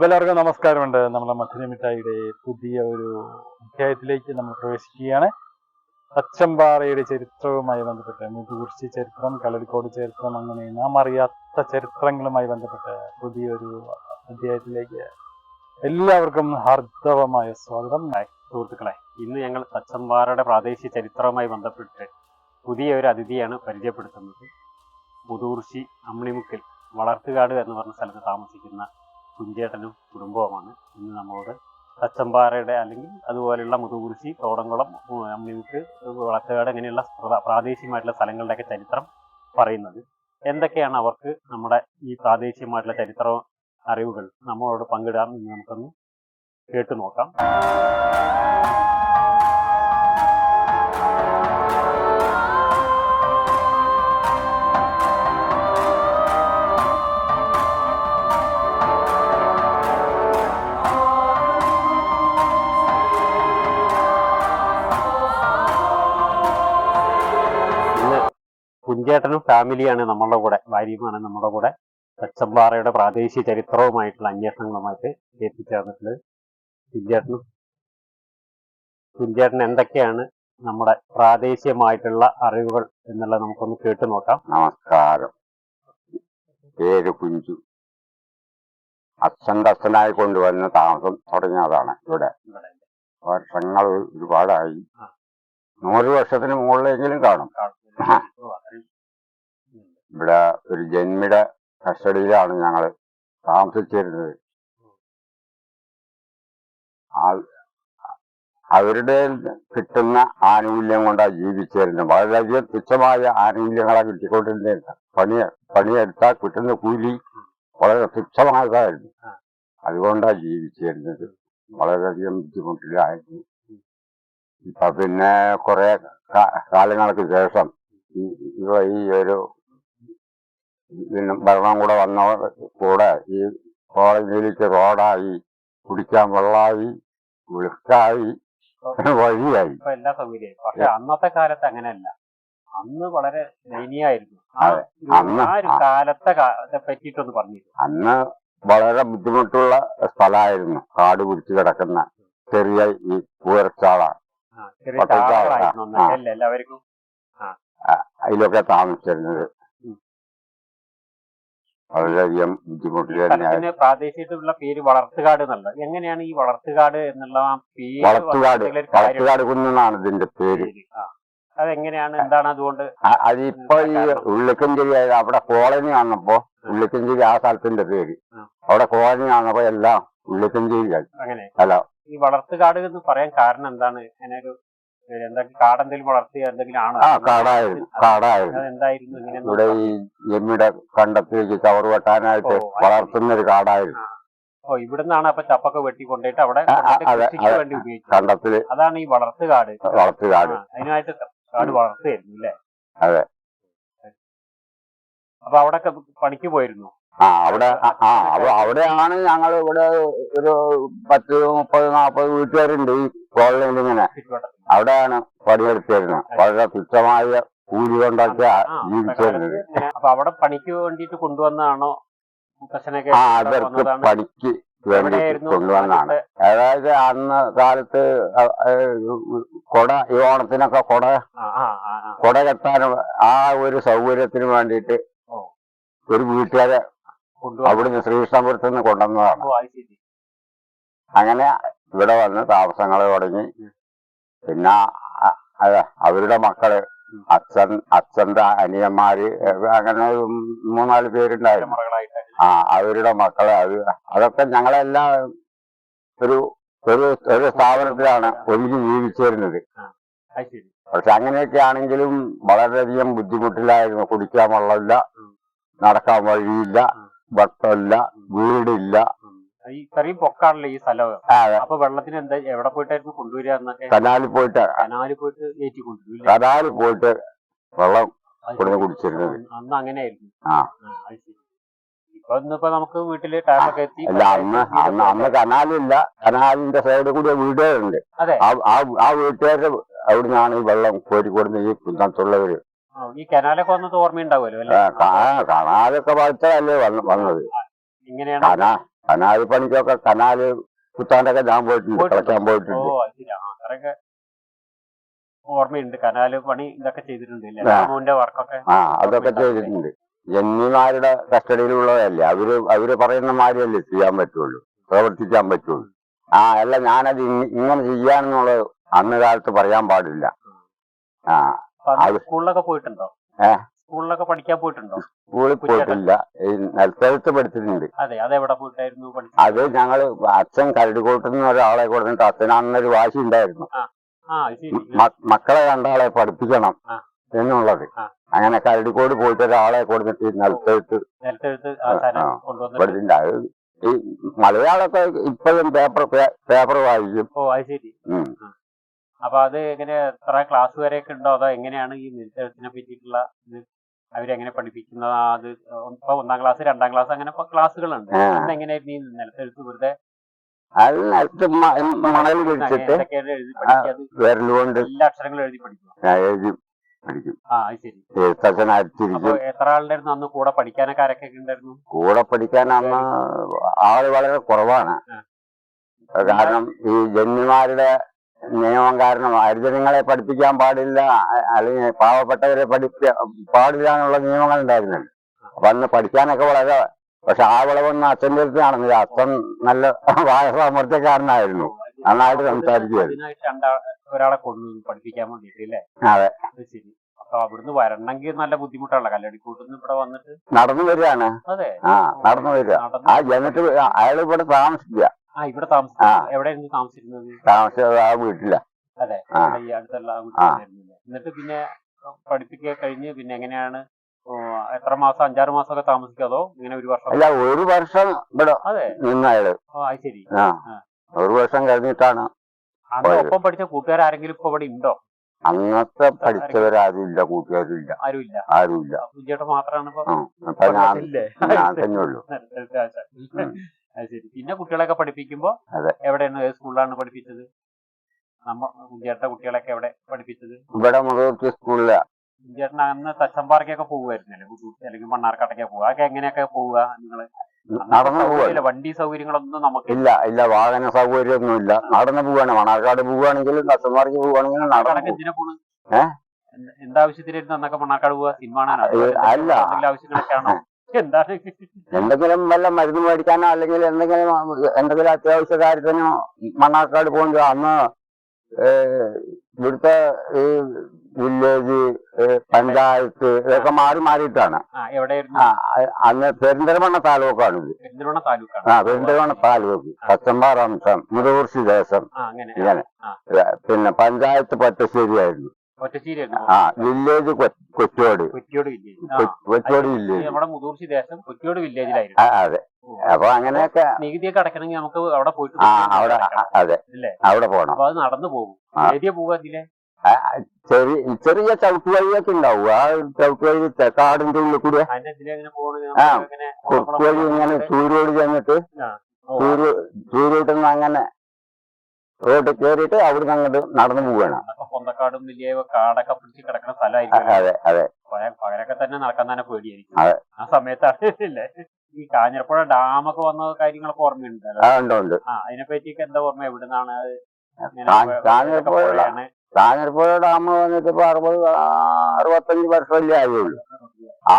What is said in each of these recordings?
അപ്പൊ എല്ലാവർക്കും നമസ്കാരമുണ്ട്. നമ്മുടെ മധുര മിഠായിയുടെ പുതിയ ഒരു അധ്യായത്തിലേക്ക് നമ്മൾ പ്രവേശിക്കുകയാണ്. അച്ചമ്പാറയുടെ ചരിത്രവുമായി ബന്ധപ്പെട്ട് മുതുകുറിശി ചരിത്രം കളരിക്കോട് ചരിത്രം അങ്ങനെ നാം അറിയാത്ത ചരിത്രങ്ങളുമായി ബന്ധപ്പെട്ട് പുതിയൊരു അധ്യായത്തിലേക്ക് എല്ലാവർക്കും ഹാർദവമായ സ്വാഗതം. സുഹൃത്തുക്കളെ. ഇന്ന് ഞങ്ങൾ തച്ചമ്പാറയുടെ പ്രാദേശിക ചരിത്രവുമായി ബന്ധപ്പെട്ട് പുതിയ ഒരു അതിഥിയാണ് പരിചയപ്പെടുത്തുന്നത്. മുതൂർശി അമ്മിണിമുക്കിൽ വളർത്തുകാട് എന്ന് പറഞ്ഞ സ്ഥലത്ത് താമസിക്കുന്ന കുഞ്ചേട്ടനും കുടുംബവുമാണ്. ഇന്ന് നമ്മളോട് തച്ചമ്പാറയുടെ അല്ലെങ്കിൽ അതുപോലെയുള്ള മുതുകുറിശി തോടംകുളം ഉം, വളക്കുകാട് അങ്ങനെയുള്ള പ്രാ- പ്രാദേശികമായിട്ടുള്ള സ്ഥലങ്ങളുടെയൊക്കെ ചരിത്രം പറയുന്നത്. എന്തൊക്കെയാണ് അവർക്ക് നമ്മുടെ ഈ പ്രാദേശികമായിട്ടുള്ള ചരിത്ര അറിവുകൾ? നമ്മളോട് പങ്കിടാം എന്ന് നമുക്കൊന്ന് കേട്ടു നോക്കാം. ഫാമിലിയാണ് നമ്മളുടെ കൂടെ ഭാര്യയുമാണ് നമ്മുടെ കൂടെ. തച്ചമ്പാറയുടെ പ്രാദേശിക ചരിത്രവുമായിട്ടുള്ള അന്വേഷണങ്ങളുമായിട്ട് എത്തിച്ചേർന്നിട്ടുള്ളത് കുഞ്ചേട്ടനും കുഞ്ചേട്ടൻ എന്തൊക്കെയാണ് നമ്മുടെ പ്രാദേശികമായിട്ടുള്ള അറിവുകൾ എന്നുള്ളത് നമുക്കൊന്ന് കേട്ടു നോക്കാം. നമസ്കാരം. പേര് കുഞ്ചു. അച്ഛന്റെ അച്ഛനായി കൊണ്ടുവന്ന് താമസം തുടങ്ങിയതാണ് ഇവിടെ. വർഷങ്ങൾ ഒരുപാടായി. നൂറ് വർഷത്തിന് മുകളിലെങ്കിലും കാണും. ഇവിടെ ഒരു ജന്മിയുടെ കസ്റ്റഡിയിലാണ് ഞങ്ങൾ താമസിച്ചിരുന്നത്. അവരുടെ കിട്ടുന്ന ആനുകൂല്യം കൊണ്ടാണ് ജീവിച്ചിരുന്നത്. വളരെയധികം തുച്ഛമായ ആനുകൂല്യങ്ങളാണ് കിട്ടിക്കൊണ്ടിരുന്നത്. പണി പണിയെടുത്താൽ കിട്ടുന്ന കൂലി വളരെ തുച്ഛമായതായിരുന്നു. അതുകൊണ്ടാണ് ജീവിച്ചിരുന്നത്. വളരെയധികം ബുദ്ധിമുട്ടിലായിരുന്നു. ഇപ്പൊ പിന്നെ കുറെ കാലങ്ങൾക്ക് ശേഷം ഈ ഒരു ഇതിന് ഭരണം കൂടെ വന്നവർ കൂടെ ഈ കോളനിയിലേക്ക് റോഡായി കുടിക്കാൻ വെള്ളമായി വിളിക്കായി വഴിയായി. എല്ലാ പക്ഷെ അന്നത്തെ കാലത്ത് അങ്ങനെയല്ല. അന്ന് വളരെ ദയനീയായിരുന്നു ആ. ഒരു-. കാലത്തെ കാലത്തെ പറ്റിയിട്ടൊന്ന് പറഞ്ഞു അന്ന് വളരെ ബുദ്ധിമുട്ടുള്ള സ്ഥലമായിരുന്നു. കാട് പിടിച്ചു കിടക്കുന്ന ചെറിയ ഈ പൂരച്ചാള. എല്ലാവർക്കും? അതിലൊക്കെ താമസിച്ചിരുന്നത്. വളരെയധികം ബുദ്ധിമുട്ടില്ല പ്രാദേശികമായിട്ടുള്ള പേര് വളർത്തുകാട് എന്നുള്ളത്. എങ്ങനെയാണ് ഈ വളർത്തുകാട് എന്നുള്ള പേര് വളർത്തുകാട് വളർത്തുകാട് കുന്നാണ് ഇതിന്റെ പേര്. അതെങ്ങനെയാണ്? എന്താണ് അതുകൊണ്ട്? അതിപ്പോ ഈ ഉള്ളിക്കഞ്ചേരി അവിടെ കോളനി വന്നപ്പോ ഉള്ളിക്കഞ്ചേരി ആ സ്ഥലത്തിന്റെ പേര്. അവിടെ കോളനി വന്നപ്പോ എല്ലാം ഉള്ളിക്കഞ്ചേരിയായി. അങ്ങനെ. അല്ല. ഈ വളർത്തുകാട് എന്ന് പറയാൻ കാരണം എന്താണ്? അങ്ങനെ ഒരു എന്തെങ്കിലും കാടെന്തെങ്കിലും വളർത്തുക എന്തെങ്കിലും ആണോ? ആ കാടായിരുന്നു കാടായിരുന്നു. അതെന്തായിരുന്നു ഇങ്ങനെ ഇവിടെ ഈ എമ്മിയുടെ കണ്ടത്തിലേക്ക് ചവറ് വെട്ടാനായിട്ട് വളർത്തുന്ന ഒരു കാടായിരുന്നു. ഓ ഇവിടുന്നാണ് അപ്പൊ ചപ്പൊക്കെ വെട്ടി കൊണ്ടുപോയിട്ട് അവിടെ ആ, ആ, കൊണ്ടുപോയിട്ട് അതെ, കൃഷിക്ക് അതെ. വേണ്ടി ഉപയോഗിച്ചത്. കണ്ടത്തിൽ അതാണ് ഈ വളർത്തുകാട് വളർത്തുകാട് ആ, അതിനായിട്ട് കാട് വളർത്തുകയായിരുന്നു അല്ലേ അതെ. അപ്പൊ അവിടെ പണിക്ക് പോയിരുന്നു. ആ അവിടെ ആ, ആ അവ- അവിടെയാണ് ഞങ്ങൾ ഇവിടെ ഒരു പത്ത് മുപ്പത് നാൽപ്പത് വീട്ടുകാരുണ്ട് ഈ കോളനിയിൽ ഇങ്ങനെ. അവിടെയാണ് പണിയെടുത്തിരുന്നത് വളരെ തുച്ഛമായ കൂലി കൊണ്ടൊക്കെ ജീവിച്ചിരുന്നത് അപ്പൊ അവിടെ പണിക്ക് വേണ്ടിയിട്ട് ആ ഇവിടെ അവർക്ക് പണിക്ക് വേണ്ടി കൊണ്ടുവന്നാണ് അതായത് അന്ന് കാലത്ത് കൊട ഈ ഓണത്തിനൊക്കെ കൊട. കൊട കെട്ടാനും ആ ഒരു സൗകര്യത്തിന് വേണ്ടിയിട്ട് ഒരു വീട്ടുകാരെ അവിടുന്ന് ശ്രീകൃഷ്ണപുരത്ത് നിന്ന് കൊണ്ടുവന്നതാണ്. അങ്ങനെ ഇവിടെ വന്ന് താമസങ്ങൾ തുടങ്ങി. പിന്നെ അതെ അവരുടെ മക്കൾ അച്ഛൻ അച്ഛന്റെ അനിയന്മാര് അങ്ങനെ ഒരു മൂന്നാൽ പേരുണ്ടായിരുന്നു ആ അവരുടെ മക്കളെ അത് അതൊക്കെ ഞങ്ങളെല്ലാം ഒരു ഒരു ഒരു സ്ഥാപനത്തിലാണ് ഒന്നിച്ച് ജീവിച്ചിരുന്നത് പക്ഷെ അങ്ങനെയൊക്കെ ആണെങ്കിലും വളരെയധികം ബുദ്ധിമുട്ടിലായിരുന്നു കുടിക്കാൻ വെള്ളമില്ല. നടക്കാൻ വഴിയില്ല. ഭക്ഷണമില്ല വീടില്ല. ഈ ഇത്രയും പൊക്കാണല്ലോ ഈ സ്ഥലം. അപ്പൊ വെള്ളത്തിന് എന്താ എവിടെ പോയിട്ടായിരുന്നു കൊണ്ടുവരിക എന്നൊക്കെ കനാലിൽ പോയിട്ട് കനാലിൽ പോയിട്ട് ഏറ്റി കൊണ്ടുവരും കനാലിൽ പോയിട്ട് വെള്ളം കൊടുന്ന് കുടിച്ചിരുന്നത്. അന്ന് അങ്ങനെയായിരുന്നു. ഇപ്പൊ ഇന്നിപ്പോ നമുക്ക് വീട്ടിൽ ടാപ്പൊക്കെ എത്തി. അല്ല അന്ന് അന്ന് അന്ന് കനാലില്ല. കനാലിന്റെ സൈഡിൽ കൂടി വീടുകളുണ്ട്. അതെ. ആ വീട്ടുകാരുടെ അവിടുന്നാണ് ഈ വെള്ളം കോരിക്കൊടുന്ന് ഈ കുന്നത്തുള്ളവര്. ഈ കനാലൊക്കെ വന്നത് ഓർമ്മയുണ്ടാവുമല്ലോ കനാലൊക്കെ വളർത്തല്ലേ വന്നത്. ഇങ്ങനെയാണ്? കനാല് പണിക്കൊക്കെ കനാല് കുത്താണ്ടൊക്കെ ഞാൻ പോയിട്ടുണ്ട് പോയിട്ടുണ്ടോ? പോയിട്ടുണ്ട്. ഓ അത് ശരി ആ അത്രയൊക്കെ ഓർമ്മയുണ്ട്. കനാല് പണി ഇതൊക്കെ ചെയ്തിട്ടുണ്ട്. രാമുവിന്റെ വർക്കൊക്കെ ആ അതൊക്കെ ചെയ്തിട്ടുണ്ട്. ജന്മിമാരുടെ കസ്റ്റഡിയിലുള്ളതല്ലേ? അവർ അവർ പറയുന്ന മാതിരിയല്ലേ ചെയ്യാൻ പറ്റുള്ളൂ പ്രവർത്തിക്കാൻ പറ്റുള്ളൂ. ആ അല്ല ഞാനത് ഇങ്ങ- ഇങ്ങനെ ചെയ്യാന്നുള്ളത് അന്ന് കാലത്ത് പറയാൻ പാടില്ല. ആ. സ്കൂളിലൊക്കെ പോയിട്ടുണ്ടോ? ഏ? സ്കൂളിലൊക്കെ പഠിക്കാൻ പോയിട്ടുണ്ടോ? സ്കൂളിൽ പോയിട്ടില്ല. ഈ പഠിച്ചിട്ടുണ്ട്. അതെ അതെവിടെ പോയിട്ടായിരുന്നു അത് ഞങ്ങൾ അച്ഛൻ കരടിക്കോട്ടുന്ന ഒരാളെ കൊടുത്തിട്ട് അച്ഛനാണെന്നൊരു വാശി ഉണ്ടായിരുന്നു. മക്കളെ രണ്ടാളെ പഠിപ്പിക്കണം. എന്നുള്ളത്. അങ്ങനെ കരടിക്കോട് പോയിട്ട് ഒരാളെ കൊടുത്തിട്ട് നിലത്തെഴുത്ത് പഠിച്ചിട്ടുണ്ട്. അത് ഈ മലയാളമൊക്കെ ഇപ്പോഴും പേപ്പർ പേപ്പർ വായിക്കും. ഓ അത് ശരി. അപ്പൊ അത് എങ്ങനെ എത്ര ക്ലാസ് വരെയൊക്കെ ഉണ്ടോ? അതോ എങ്ങനെയാണ് ഈ നിലത്തെഴുത്തിനെ പറ്റിയിട്ടുള്ള അവരെങ്ങനെ പഠിപ്പിക്കുന്നത്? അത് ഇപ്പൊ ഒന്നാം ക്ലാസ് രണ്ടാം ക്ലാസ് അങ്ങനെ ക്ലാസ്സുകളുണ്ട്. അതെങ്ങനെയായിരുന്നു ഈ നിലത്തെഴുത്ത് വെറുതെ അത് നിലത്ത് മ- മണൽ പിടിച്ചിട്ട് വിരലുകൊണ്ട് എല്ലാ അക്ഷരങ്ങളും എഴുതി പഠിക്കും എഴുതി പഠിക്കും. എത്ര ആളുണ്ടായിരുന്നു അന്ന് കൂടെ പഠിക്കാനൊക്കെ ആരൊക്കെ ഉണ്ടായിരുന്നു? കൂടെ പഠിക്കാൻ അന്ന് ആൾ വളരെ കുറവാണ്. കാരണം ഈ ജന്മിമാരുടെ നിയമം കാരണം ഹരിജനങ്ങളെ പഠിപ്പിക്കാൻ പാടില്ല അല്ലെങ്കിൽ പാവപ്പെട്ടവരെ പഠിപ്പിക്കാൻ പാടില്ല എന്നുള്ള നിയമങ്ങൾ ഉണ്ടായിരുന്നു. അപ്പൊ അന്ന് പഠിക്കാനൊക്കെ വളരെ പക്ഷെ ആ വിളവൊന്നും അച്ഛന്റെ അടുത്ത് നടന്നില്ല അച്ഛൻ നല്ല വായ സാമർത്ഥ്യക്കാരനായിരുന്നു നന്നായിട്ട് സംസാരിക്കുമായിരുന്നു ഒരാളെ കൊണ്ടു പഠിപ്പിക്കാൻ വേണ്ടിട്ടില്ലേ അതെ. അത് ശരി. അപ്പൊ അവിടുന്ന് വരണമെങ്കിൽ നല്ല ബുദ്ധിമുട്ടാണല്ലോ. കല്ലടിക്കൂട്ടുന്ന് ഇവിടെ വന്നിട്ട്. നടന്നു വരികയാണ്. ആ നടന്നു വരിക. നടന്ന് ആ എന്നിട്ട് അയാൾ ഇവിടെ താമസിക്കുക. ആ ഇവിടെ ആ. എവിടെയായിരുന്നു താമസിച്ചിരുന്നത്? താമസിച്ചത് ആ വീട്ടില. അതെ ആ. ഈ അടുത്തുള്ള വീട്ടിലായിരുന്നില്ലേ? എന്നിട്ട് പിന്നെ പഠിപ്പിക്കുക കഴിഞ്ഞ് പിന്നെ എങ്ങനെയാണ്? ഓ, എത്ര മാസം അഞ്ചാറ് മാസം ഒക്കെ താമസിക്കുക അതോ ഇങ്ങനെ ഒരു വർഷം? അല്ല ഒരു വർഷം ഇവിടെ അതെ. നിന്നായത്. ഓ അത് ശരി. ആ. ആ. ഒരു വർഷം കഴിഞ്ഞിട്ടാണ് അന്ന് പോയത്. ഒപ്പം പഠിച്ച കൂട്ടുകാർ ആരെങ്കിലും ഇപ്പൊ ഇവിടെ ഉണ്ടോ? അന്നത്തെ പഠിച്ചവരാരുമില്ല കൂട്ടുകാരില്ല ആരുമില്ല. ആരുമില്ല. വിജയേട്ടൻ മാത്രമാണ് ഇപ്പൊ ആ അപ്പൊ ഞാൻ ഇല്ലേ? ഞാൻ തന്നെ ഉള്ളൂ. നേരത്തെ ആശാൻ. അത് ശരി. പിന്നെ കുട്ടികളെയൊക്കെ പഠിപ്പിക്കുമ്പോ അതെ. എവിടെയാണ് ഏത് സ്കൂളിലാണ് പഠിപ്പിച്ചത്? നമ്മ കുഞ്ചേട്ട കുട്ടികളെയൊക്കെ എവിടെ പഠിപ്പിച്ചത്? ഇവിടെ മുഖത്ത് സ്കൂളില. കുഞ്ചേട്ടൻ അന്ന് തച്ചമ്പാറക്കൊക്കെ പോകുമായിരുന്നല്ലേ അല്ലെങ്കിൽ മണ്ണാർക്കാട്ടൊക്കെ പോവുക. അതൊക്കെ എങ്ങനെയൊക്കെ പോവുക നിങ്ങൾ? നടന്നു പോവില്ല വണ്ടി സൗകര്യങ്ങളൊന്നും നമുക്ക് ഇല്ല ഇല്ല വാഹന സൗകര്യമൊന്നും ഇല്ല നടന്നു പോവാണ്. മണ്ണാർക്കാട് പോവുകയാണെങ്കിൽ തച്ചമ്പാറക്ക് പോവുകയാണെങ്കിൽ നടന്നു എന്തിനാ പോണ് ഏഹ് എന്ത്- എന്താവശ്യത്തിനായിരുന്നു അന്നൊക്കെ മണ്ണാർക്കാട് പോവുക? സിനിമ കാണാനോ? അല്ല. ആവശ്യങ്ങളൊക്കെ ആണോ? എന്താണ് എന്തെങ്കിലും വല്ല മരുന്ന് മേടിക്കാനോ അല്ലെങ്കിൽ എന്തെങ്കിലും എന്തെങ്കിലും അത്യാവശ്യ കാര്യത്തിനോ മണ്ണാർക്കാട് പോകുമ്പോൾ അന്ന് ഇവിടുത്തെ ഈ വില്ലേജ് പഞ്ചായത്ത് ഇതൊക്കെ മാറി മാറിയിട്ടാണ്. അന്ന് പെരിന്തൽമണ്ണ താലൂക്കാണ്. ഇത് ആ പെരിന്തൽമണ്ണ താലൂക്ക്. പച്ചമ്പാറ അംശം മുതൂർച്ചി ദേശം. ഇങ്ങനെ. പിന്നെ പഞ്ചായത്ത് പറ്റശ്ശേരിയായിരുന്നു ഒറ്റശ്ശേരിയായിരുന്നു ആ village Kochode village Kochode village നമ്മുടെ മുതൂർച്ചി ദേശം കൊറ്റിയോട് വില്ലേജിലായിരുന്നു അതെ. അപ്പൊ അങ്ങനെയൊക്കെ നികുതിയൊക്കെ അടക്കണമെങ്കിൽ നമുക്ക് അവിടെ പോയിട്ട് അവിടെ അതെ. അവിടെ പോകണം അപ്പൊ അത് നടന്നു പോകും. അതിലെ ചെറിയ ചെറിയ ചവിട്ട് വഴിയൊക്കെ ഉണ്ടാവും. ആ ചവിട്ട് വഴി കാടിന്റെ ഉള്ളിൽ കൂടെ. ആ. വഴി ഇങ്ങനെ ചൂരോട് ചെന്നിട്ട് ചൂര് ചൂരോട്ട് അങ്ങനെ റോഡ് കയറിയിട്ട് അവിടുന്ന് അങ്ങോട്ട് നടന്നു പോവുകയാണ്. അതൊക്കെ പൊന്തക്കാടും വലിയ കാടൊക്കെ പിടിച്ച് കിടക്കുന്ന സ്ഥലമായിരിക്കും. അതെ അതെ പകരൊക്കെ തന്നെ നടക്കാൻ തന്നെ പേടിയായിരിക്കും. ആ സമയത്താണ് ഇല്ലേ ഈ കാഞ്ഞിരപ്പുഴ ഡാമൊക്കെ വന്ന കാര്യങ്ങളൊക്കെ ഓർമ്മയുണ്ടല്ലോ. അതിനെ പറ്റിയൊക്കെ എന്താ ഓർമ്മ? എവിടുന്നാണ് കാഞ്ഞിരപ്പുഴ ഡാം വന്നിട്ട് ഇപ്പൊ അറുപത് അറുപത്തഞ്ച് വർഷമല്ലേ ആയുള്ളൂ. ആ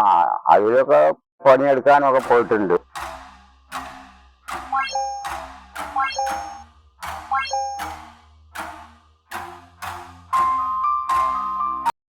അതിലൊക്കെ പണിയെടുക്കാനൊക്കെ പോയിട്ടുണ്ട്. Thank you.